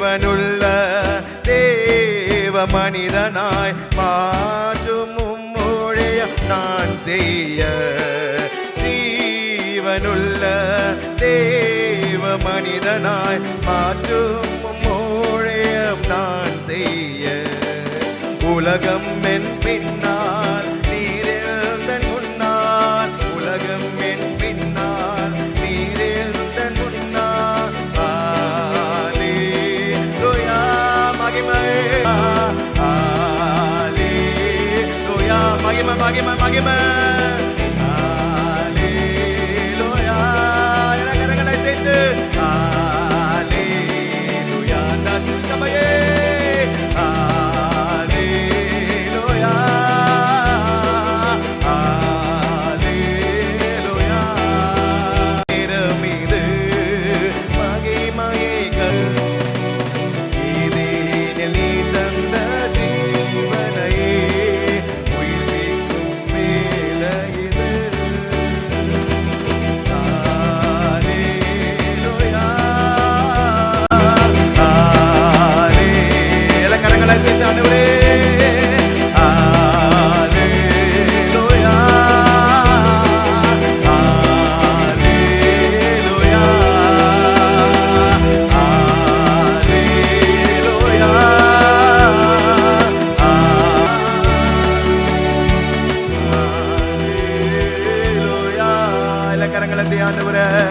ஜீவனுள்ள தேவ மனிதனாய் மாற்றும் உம்மொழிய நான் செய்ய. ஜீவனுள்ள தேவ மனிதனாய் மாற்றும் உம்மொழியம் நான் செய்ய. உலகம் என் பின்ன Magi, Magi, Magi. நல்ல தேவனவரே